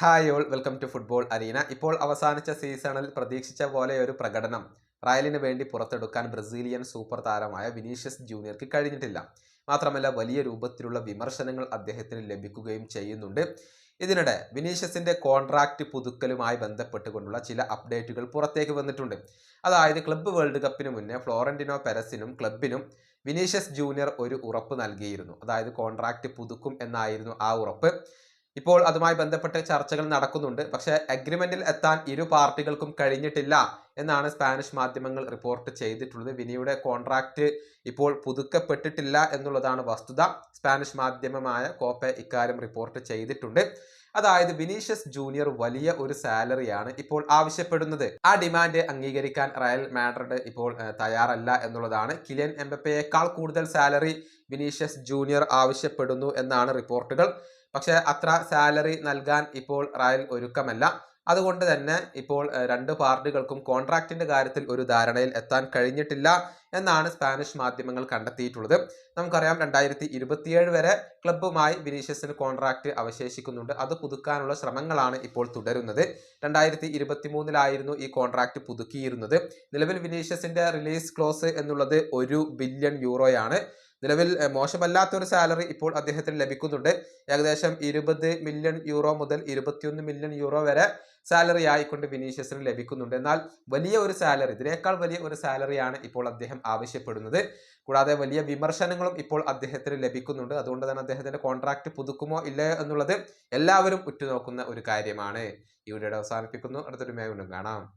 Hi all welcome to football arena ഇപ്പോൾ അവസാനിച്ച സീസണിൽ പ്രതീക്ഷിച്ച പോലെ ഒരു പ്രകടനം. റയലിന് വേണ്ടി പുറത്തെടുക്കാൻ ബ്രസീലിയൻ സൂപ്പർ താരമായ വിനീഷ്യസ് ജൂനിയർക്ക് കഴിഞ്ഞിട്ടില്ല. മാത്രമല്ല വലിയ രൂപത്തിലുള്ള വിമർശനങ്ങൾ അദ്ദേഹത്തിന് ലഭിക്കുകയും ചെയ്യുന്നുണ്ട്. ഇതിനിടെ വിനീഷ്യസിന്റെ കോൺട്രാക്റ്റ് പുതുക്കലുമായി ബന്ധപ്പെട്ടുകൊണ്ടുള്ള ചില അപ്ഡേറ്റുകൾ പുറത്തേക്ക് വന്നിട്ടുണ്ട്. അതായത് ക്ലബ്ബ് വേൾഡ് കപ്പിന് മുന്നേ ഫ്ലോറന്റിനോ പെരസിനും ക്ലബിനും വിനീഷ്യസ് ജൂനിയർ ഒരു ഉറപ്പ് നൽകിയിരുന്നു. അതായത് കോൺട്രാക്റ്റ് പുതുക്കും എന്നായിരുന്നു ആ ഉറപ്പ്. ഇപ്പോൾ അതുമായി ബന്ധപ്പെട്ട് ചർച്ചകൾ നടക്കുന്നുണ്ട്. പക്ഷേ അഗ്രിമെന്റിൽ എത്താൻ ഇരു പാർട്ടികൾക്കും കഴിഞ്ഞിട്ടില്ല. എന്നാണ് സ്പാനിഷ് മാധ്യമങ്ങൾ റിപ്പോർട്ട് ചെയ്തിട്ടുള്ളത്. വിനിയുടെ കോൺട്രാക്റ്റ് ഇപ്പോൾ പുതുക്കപ്പെട്ടിട്ടില്ല എന്നുള്ളതാണ് വസ്തുത. സ്പാനിഷ് മാധ്യമമായ കോപ്പെ ഇക്കാര്യം റിപ്പോർട്ട് ചെയ്തിട്ടുണ്ട്. അതായത് വിനീഷ്യസ് ജൂനിയർ വലിയ ഒരു സാലറിയാണ് ഇപ്പോൾ ആവശ്യപ്പെടുന്നത്. ആ ഡിമാൻഡ് അംഗീകരിക്കാൻ റയൽ മാഡ്രിഡ് ഇപ്പോൾ തയ്യാറല്ല എന്നുള്ളതാണ്. കിലിയൻ എംബപ്പയേക്കാൾ കൂടുതൽ സാലറി വിനീഷ്യസ് ജൂനിയർ ആവശ്യപ്പെടുന്നു എന്നാണ് റിപ്പോർട്ടുകൾ പക്ഷേ അത്ര സാലറി നൽകാൻ ഇപ്പോൾ റയൽ ഒരുക്കമല്ല. അതുകൊണ്ട് തന്നെ ഇപ്പോൾ രണ്ട് പാർട്ടികൾക്കും കോൺട്രാക്റ്റിന്റെ കാര്യത്തിൽ ഒരു ധാരണയിൽ എത്താൻ കഴിഞ്ഞിട്ടില്ല എന്നാണ് സ്പാനിഷ് മാധ്യമങ്ങൾ കണ്ടെത്തിയിട്ടുള്ളത്. നമുക്കറിയാം രണ്ടായിരത്തി ഇരുപത്തിയേഴ് വരെ ക്ലബ്ബുമായി വിനീഷ്യസിന് കോൺട്രാക്റ്റ് അവശേഷിക്കുന്നുണ്ട്. അത് പുതുക്കാനുള്ള ശ്രമങ്ങളാണ് ഇപ്പോൾ തുടരുന്നത്. രണ്ടായിരത്തി ഇരുപത്തി മൂന്നിലായിരുന്നു ഈ കോൺട്രാക്റ്റ് പുതുക്കിയിരുന്നത്. നിലവിൽ വിനീഷ്യസിന്റെ റിലീസ് ക്ലോസ് എന്നുള്ളത് ഒരു ബില്യൺ യൂറോയാണ്. നിലവിൽ മോശമല്ലാത്ത ഒരു സാലറി ഇപ്പോൾ അദ്ദേഹത്തിന് ലഭിക്കുന്നുണ്ട്. ഏകദേശം ഇരുപത് മില്യൺ യൂറോ മുതൽ ഇരുപത്തിയൊന്ന് മില്യൺ യൂറോ വരെ സാലറി ആയിക്കൊണ്ട് വിനീഷ്യസിന് ലഭിക്കുന്നുണ്ട്. എന്നാൽ വലിയ ഒരു സാലറി ഇതിനേക്കാൾ വലിയ ഒരു സാലറിയാണ് ഇപ്പോൾ അദ്ദേഹം ആവശ്യപ്പെടുന്നത്. കൂടാതെ വലിയ വിമർശനങ്ങളും ഇപ്പോൾ അദ്ദേഹത്തിന് ലഭിക്കുന്നുണ്ട്. അതുകൊണ്ട് തന്നെ അദ്ദേഹത്തിന്റെ കോൺട്രാക്ട് പുതുക്കുമോ ഇല്ലയോ എന്നുള്ളത് എല്ലാവരും ഉറ്റുനോക്കുന്ന ഒരു കാര്യമാണ്. ഈ വീഡിയോയുടെ അവസാനിപ്പിക്കുന്നു. അടുത്തൊരു മേഖലും കാണാം.